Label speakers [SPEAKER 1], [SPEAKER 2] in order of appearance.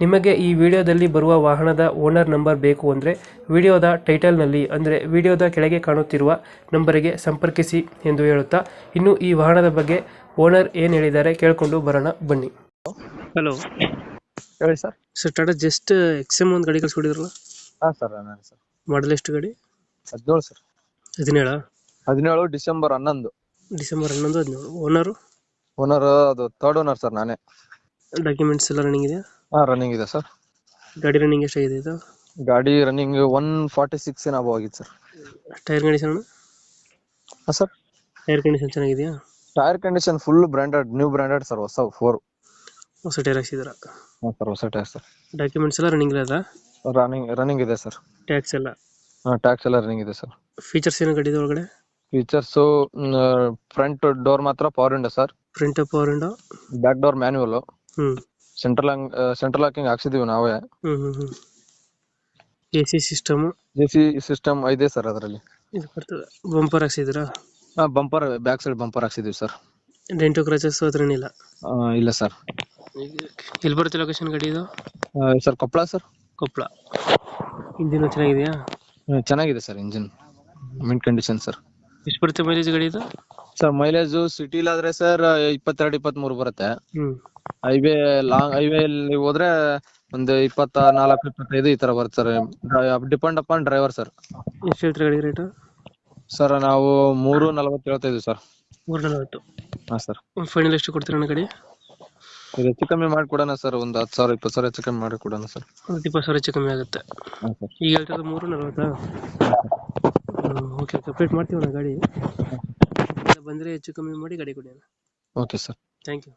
[SPEAKER 1] ನಿಮಗೆ ಈ ವಿಡಿಯೋದಲ್ಲಿ ಬರುವ ವಾಹನದ ಓನರ್ ನಂಬರ್ ಬೇಕು ಅಂದರೆ ವಿಡಿಯೋದ ಟೈಟಲ್ನಲ್ಲಿ ಅಂದರೆ ವಿಡಿಯೋದ ಕೆಳಗೆ ಕಾಣುತ್ತಿರುವ ನಂಬರಿಗೆ ಸಂಪರ್ಕಿಸಿ ಎಂದು ಹೇಳುತ್ತಾ ಇನ್ನು ಈ ವಾಹನದ ಬಗ್ಗೆ ಓನರ್ ಏನು ಹೇಳಿದ್ದಾರೆ ಕೇಳಿಕೊಂಡು ಬರೋಣ ಬನ್ನಿ. ಹಲೋ
[SPEAKER 2] ಹೇಳಿ ಸರ್.
[SPEAKER 1] ಸರ್ ಟಾಟಾ ಜಸ್ಟ್ ಎಕ್ಸೆಮ್ ಒಂದು ಗಾಡಿ ಕಳ್ಸ್ಕೊಡಿದ್ರಲ್ಲ
[SPEAKER 2] ಹಾಂ ಸರ್ ನಾನು ಸರ್.
[SPEAKER 1] ಮಾಡಲ್ ಎಷ್ಟು ಗಾಡಿ?
[SPEAKER 2] ಹದಿನೇಳು ಸರ್.
[SPEAKER 1] ಹದಿನೇಳು?
[SPEAKER 2] ಹದಿನೇಳು ಡಿಸೆಂಬರ್ ಹನ್ನೊಂದು.
[SPEAKER 1] ಡಿಸೆಂಬರ್ ಹನ್ನೊಂದು ಹದಿನೇಳು. ಓನರು
[SPEAKER 2] ಓನರ್ ಅದು ಥರ್ಡ್ ಓನರ್ ಸರ್ ನಾನೇ.
[SPEAKER 1] ಡಾಕ್ಯುಮೆಂಟ್ಸ್ ಎಲ್ಲ ರನ್ನಿಂಗ್ ಇದೆಯಾ?
[SPEAKER 2] ಹಾಂ ರನ್ನಿಂಗ್ ಇದೆ ಸರ್
[SPEAKER 1] ಗಾಡಿ ರನ್ನಿಂಗ್ ಎಷ್ಟಾಗಿದೆ ಇದು?
[SPEAKER 2] ಗಾಡಿ ರನ್ನಿಂಗ್ ಒನ್ ಫಾರ್ಟಿ ಸಿಕ್ಸ್ ಏನೋ ಆಗಿತ್ತು ಸರ್
[SPEAKER 1] ಟೈರ್ ಕಂಡೀಷನ್
[SPEAKER 2] ಹಾಂ ಸರ್
[SPEAKER 1] ಟೈರ್ ಕಂಡೀಷನ್ ಚೆನ್ನಾಗಿದೆಯಾ?
[SPEAKER 2] Tyre condition full branded new branded sir ಹೊಸ ಫೋರ್
[SPEAKER 1] ಹೊಸ ಟೈರ್ ಹಾಕ್ಸಿದ್ರ
[SPEAKER 2] ಹಾಂ ಸರ್ ಹೊಸ ಟೈರ್ ಸರ್
[SPEAKER 1] ಡಾಕ್ಯುಮೆಂಟ್ಸ್ ಎಲ್ಲ ರನ್ನಿಂಗ್ ಇಲ್ಲ
[SPEAKER 2] ರನ್ನಿಂಗ್ ರನ್ನಿಂಗ್ ಇದೆ ಸರ್
[SPEAKER 1] ಟ್ಯಾಕ್ಸ್ ಎಲ್ಲ?
[SPEAKER 2] ಹಾಂ ಟ್ಯಾಕ್ಸ್ ಎಲ್ಲ ರನ್ನಿಂಗ್ ಇದೆ ಸರ್
[SPEAKER 1] ಫೀಚರ್ಸ್ ಏನು ಗಾಡಿದ ಒಳಗಡೆ?
[SPEAKER 2] ಫೀಚರ್ಸು ಫ್ರಂಟ್ ಡೋರ್ ಮಾತ್ರ power window sir
[SPEAKER 1] front power window
[SPEAKER 2] back door manual
[SPEAKER 1] hmm.
[SPEAKER 2] Central central locking ಹಾಕ್ಸಿದೀವಿ ನಾವೇ.
[SPEAKER 1] ಹ್ಮ್ hmm hmm. A C system?
[SPEAKER 2] J C system ಇದೆ ಸರ್ ಅದರಲ್ಲಿ.
[SPEAKER 1] ಇದು ಬರ್ತದೆ. ಬಂಪರ್ ಹಾಕ್ಸಿದ್ದೀರಾ?
[SPEAKER 2] ಹಾಂ ಬಂಪರ್ ಬ್ಯಾಕ್ ಸೈಡ್ ಬಂಪರ್ ಹಾಕ್ಸಿದೀವಿ ಸರ್.
[SPEAKER 1] ಡೆಂಟು ಕ್ರಾಚಸ್ ಹತ್ರ ಏನಿಲ್ಲ
[SPEAKER 2] ಇಲ್ಲ ಸರ್.
[SPEAKER 1] ಎಲ್ಲಿ ಬರುತ್ತೆ ಲೊಕೇಶನ್ ಗಾಡಿ ಇದು?
[SPEAKER 2] Sir Koppal sir.
[SPEAKER 1] Koppal engine ಚೆನ್ನಾಗಿದೆಯಾ?
[SPEAKER 2] ಚೆನ್ನಾಗಿದೆ sir engine. Mint condition sir.
[SPEAKER 1] ಎಷ್ಟು ಬರುತ್ತೆ ಮೈಲೇಜ್ ಗಾಡಿ ಇದು?
[SPEAKER 2] ಸರ್ ಮೈಲೇಜ್ ಸಿಟಿಲಾದ್ರೆ ಸರ್ ಇಪ್ಪತ್ತೆರಡು ಇಪ್ಪತ್ಮೂರು ಬರುತ್ತೆ.
[SPEAKER 1] ಹ್ಮ್.
[SPEAKER 2] ಹೈವೇ ಲಾಂಗ್ ಹೈವೇ ಅಲ್ಲಿ ಹೋದ್ರೆ ಒಂದು ಇಪ್ಪತ್ತ ನಾಲ್ಕು ಇಪ್ಪತ್ತೈದು ಈ ತರ ಬರುತ್ತೆ sir depend upon driver sir
[SPEAKER 1] ಎಷ್ಟು ಹೇಳ್ತೀರಾ ಗಾಡಿ ರೇಟು
[SPEAKER 2] ಸರ್ ನಾವು ಮೂರು ನಲವತ್ತು ಹೇಳ್ತಾ ಇದೀವಿ ಸರ್
[SPEAKER 1] ಮೂರು ನಲವತ್ತು.
[SPEAKER 2] ಹಾ ಸರ್
[SPEAKER 1] ಫೈನಲ್ ಎಷ್ಟು ಕೊಡ್ತೀರಾ ಅಣ್ಣ ಗಾಡಿ?
[SPEAKER 2] ಇದು ಹೆಚ್ಚು ಕಮ್ಮಿ ಮಾಡಿ ಕೊಡೋಣ ಸರ್ ಒಂದು ಹತ್ತು ಸಾವಿರ ಇಪ್ಪತ್ತು ಸಾವಿರ ಹೆಚ್ಚು ಕಮ್ಮಿ ಮಾಡಿ ಕೊಡೋಣ ಸರ್
[SPEAKER 1] ಒಂದ್ ಇಪ್ಪತ್ತು ಸಾವಿರ ಹೆಚ್ಚು ಕಮ್ಮಿ ಆಗುತ್ತೆ.
[SPEAKER 2] ಹಾ ಸರ್
[SPEAKER 1] ಈಗ ಹೇಳ್ತಿರೋದು ಮೂರು ನಲವತ್ತಾ? ಓಕೆ ಕಂಪ್ಲೀಟ್ ಮಾಡ್ತೀವಿ ಅಣ್ಣ ಗಾಡಿ. ಬಂದರೆ ಹೆಚ್ಚು ಕಮ್ಮಿ ಮಾಡಿ ಗಾಡಿ ಕೊಡಿ ಅಣ್ಣ.
[SPEAKER 2] Okay sir
[SPEAKER 1] thank you